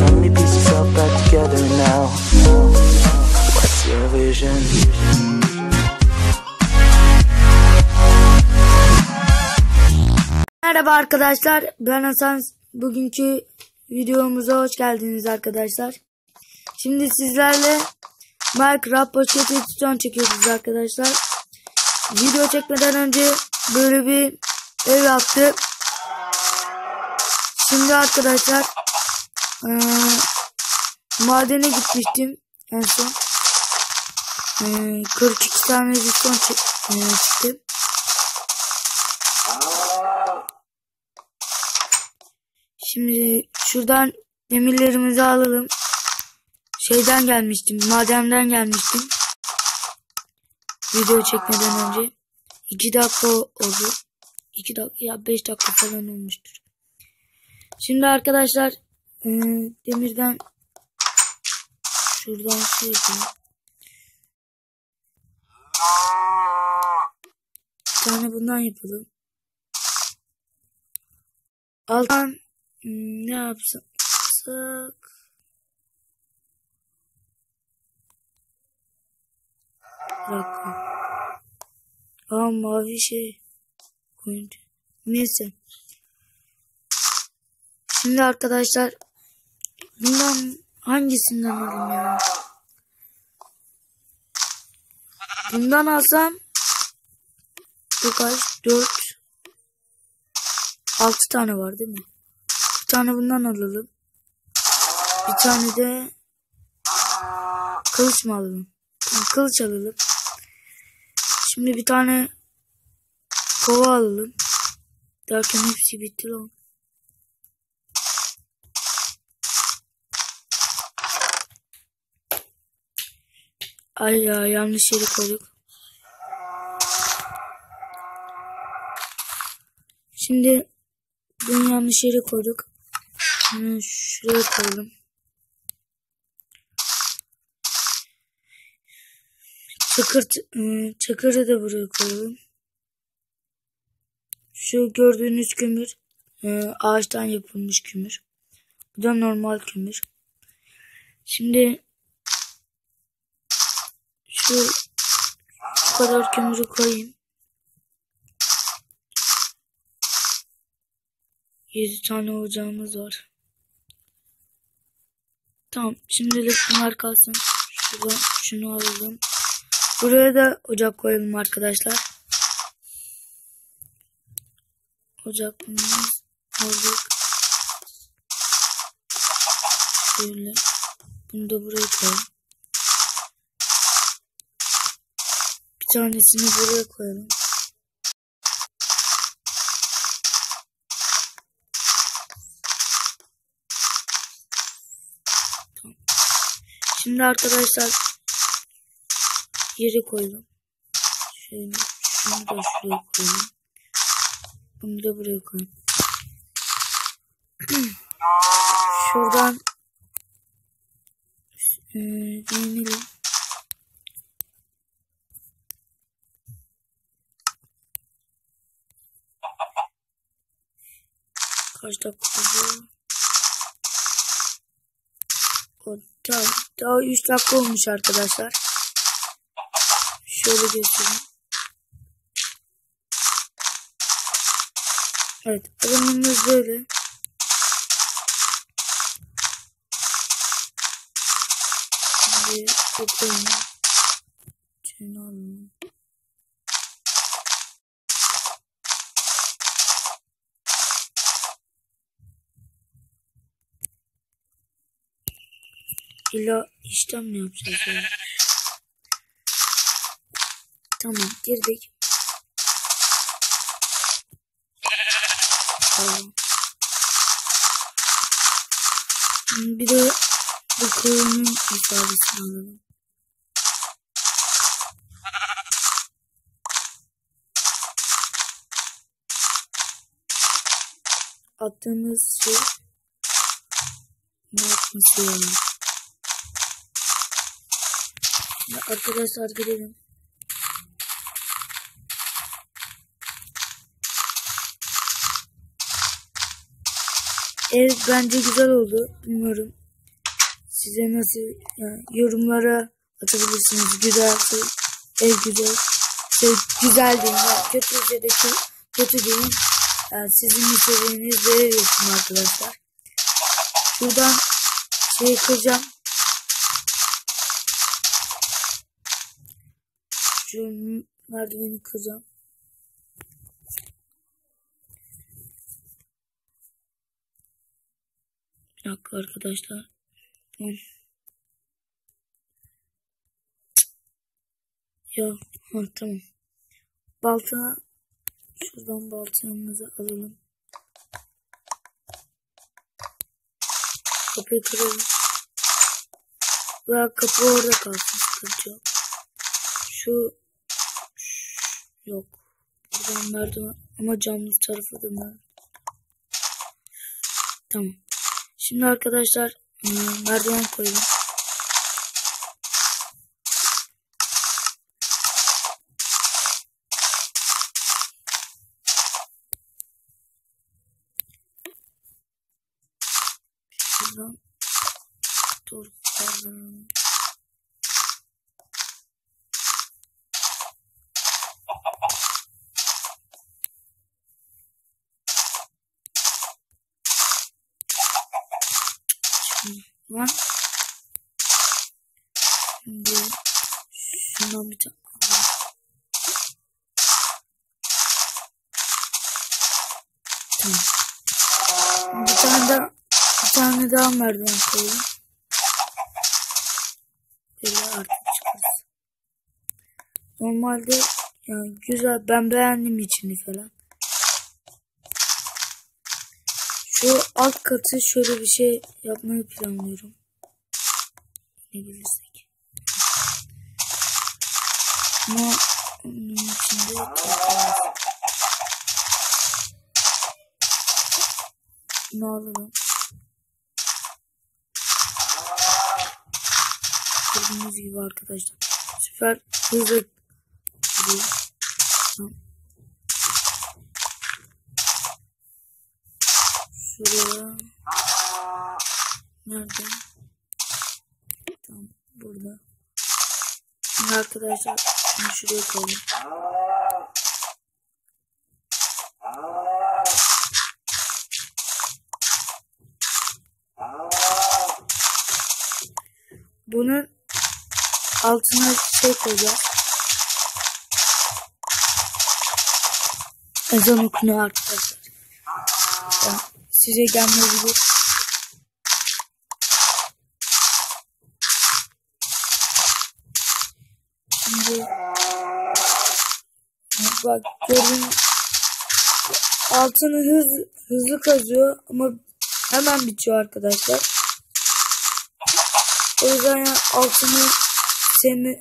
Suddenly piece yourself back together now. What's your vision? Merhaba arkadaşlar. Ben Hasan. Bugünkü videomuza hoş geldiniz arkadaşlar. Şimdi sizlerle Minecraft poşet edisyon çekiyoruz arkadaşlar. Video çekmeden önce böyle bir ev yaptık. Şimdi arkadaşlar eee, madene gitmiştim en son. Eee, 42 tane edisyon çek, eee, çıktı. Şimdi şuradan demirlerimizi alalım. Şeyden gelmiştim. Madenden gelmiştim. Video çekmeden önce. 2 dakika oldu. 2 dakika ya 5 dakika falan olmuştur. Şimdi arkadaşlar ıı, demirden şuradan şey yapayım. Bir tane bundan yapalım. Alttan hmm, ne yapsak? Dakika. Aa mavi şey. Koyunca. Neyse. Şimdi arkadaşlar bundan hangisinden alayım ya? Bundan alsam bu kaç? 4 6 tane var değil mi? Bir tane bundan alalım. Bir tane de kılıç mı alalım? Kılıç alalım. Şimdi bir tane kova alalım. Derken hepsi bitti lan. Ay ya yanlış yere koyduk. Şimdi bunu yanlış yere koyduk. Bunu şuraya koyalım. Çakır, çakırı da buraya koyalım. Şu gördüğünüz kömür ağaçtan yapılmış kömür. Bu da normal kömür. Şimdi şu bu kadar kömürü koyayım. 7 tane ocağımız var. Tamam. Şimdilik bunlar kalsın. Şuradan şunu alalım. Buraya da ocak koyalım arkadaşlar. Ocağımız aldık. Şöyle. Bunu da buraya koyalım. Tanesini buraya koyalım. Şimdi arkadaşlar yeri koydum. Şöyle şunu da şuraya koyayım. Bunu da buraya koyayım. Şuradan e, beğenelim. Kaç dakika oldu? Daha, daha 3 dakika olmuş arkadaşlar. Şöyle göstereyim. Evet, ürünümüz böyle. Şimdi toplayalım. Şunu alalım. İlla işlem mi yapacağız ya? Tamam girdik. Tamam. Bir de bu koyunun ifadesini alalım. Attığımız şey ne yapması yani? Arkadaşlar gidelim. Ev bence güzel oldu. Bilmiyorum. size nasıl yani yorumlara atabilirsiniz. Güzelse ev güzel. Şey, güzel deyin. Yani kötüyse de kö- kötü deyin. Yani sizin istediğiniz yapın arkadaşlar. Şuradan şey kıracağım. Şu merdiveni kıracağım. Bir dakika arkadaşlar. Tamam. Ya tamam. Balta şuradan baltamızı alalım. Kapıyı kıralım. Bırak kapı orada kalsın. Şu yok. Buradan merdiven ama camlı tarafı da merdiven. Tamam. Şimdi arkadaşlar hmm, merdiven koyalım. Şuradan dur bakalım. Lan. Şimdi şundan bir tane. Tamam. Bir tane daha bir tane daha merdiven koyalım. Böyle artık çıkarız. Normalde yani güzel ben beğendim içini falan. Şu alt katı şöyle bir şey yapmayı planlıyorum. Ne bilirsek. Ama onun içinde. Bunu alalım. Gördüğünüz gibi arkadaşlar. Süper hızlı. Tamam. Şuraya. Nerede? Tamam burada. Şimdi arkadaşlar şunu şuraya koyalım. Bunun altına şey koyacağız. Ezan okunuyor arkadaşlar. Yani size gelmeyebilir. Şimdi bak görün altını hız, hızlı kazıyor ama hemen bitiyor arkadaşlar. O yüzden yani altını sevme,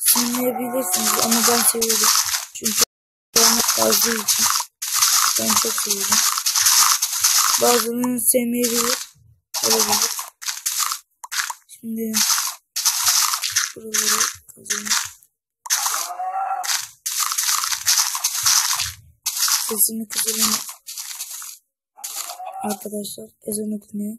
sevmeyebilirsiniz ama ben seviyorum. Çünkü kazdığı için ben çok seviyorum. Bazılarının sevmeyebilir. Olabilir. Şimdi buraları kazıyorum. Sesini kızarım. Arkadaşlar ezan okunuyor.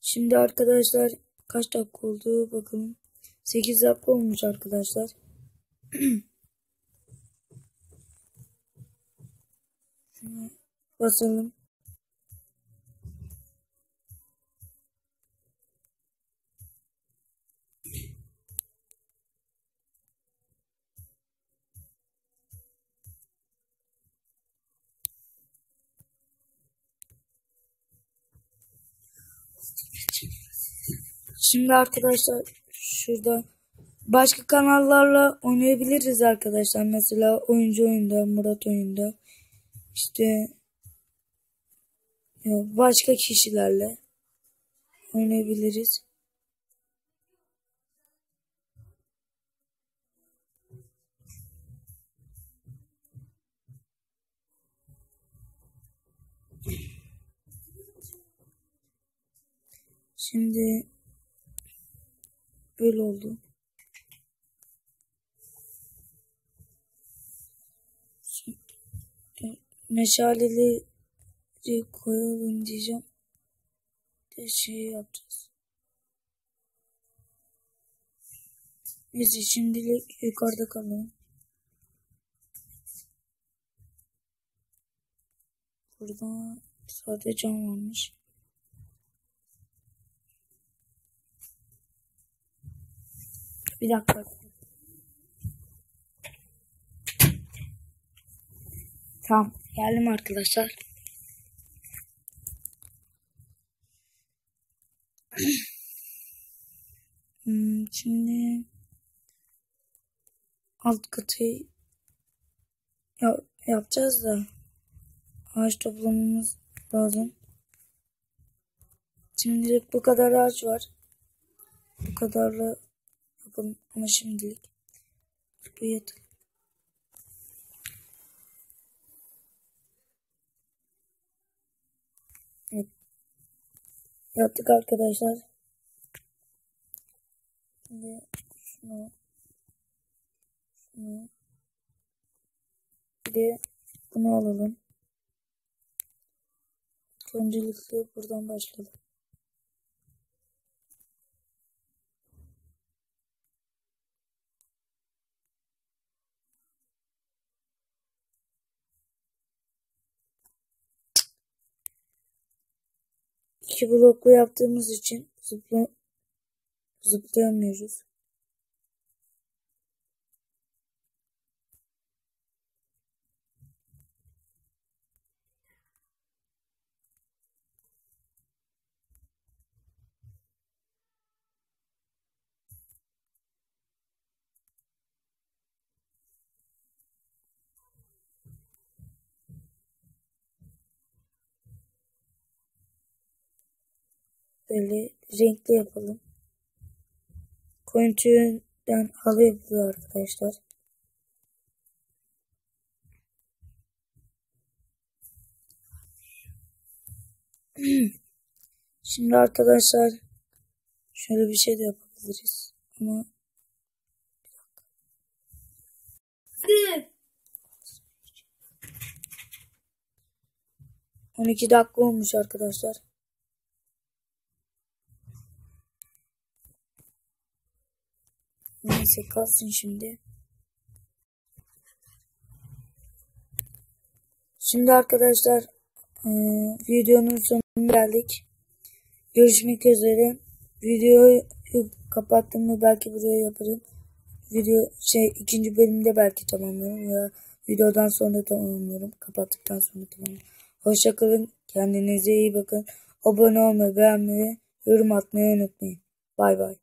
Şimdi arkadaşlar kaç dakika oldu bakalım. 8 dakika olmuş arkadaşlar. Şunu basalım. Şimdi arkadaşlar şurada başka kanallarla oynayabiliriz arkadaşlar. Mesela oyuncu oyunda, Murat oyunda. İşte başka kişilerle oynayabiliriz. Şimdi böyle oldu. Meşaleleri koyalım diyeceğim. De şey yapacağız. Neyse şimdilik yukarıda kalalım. Burada sadece cam varmış. Bir dakika. Tamam. Geldim arkadaşlar. Hmm, şimdi alt katı ya, yapacağız da ağaç toplamamız lazım. Şimdilik bu kadar ağaç var. Bu kadarla yapalım ama şimdilik yeter. Evet. Yaptık arkadaşlar. Şimdi şunu şunu bir de bunu alalım. Öncelikle buradan başlayalım. İki bloklu yaptığımız için zıpla zıplayamıyoruz. Böyle renkli yapalım. Koyun tüyünden halı yapılıyor arkadaşlar. Şimdi arkadaşlar şöyle bir şey de yapabiliriz. Ama On iki dakika olmuş arkadaşlar. Neyse kalsın şimdi. Şimdi arkadaşlar e, videonun sonuna geldik. Görüşmek üzere. Videoyu kapattığımda belki buraya yaparım. Video şey ikinci bölümde belki tamamlarım ya videodan sonra tamamlarım. Kapattıktan sonra tamamlarım. Hoşçakalın. Kendinize iyi bakın. Abone olmayı, beğenmeyi, yorum atmayı unutmayın. Bay bay.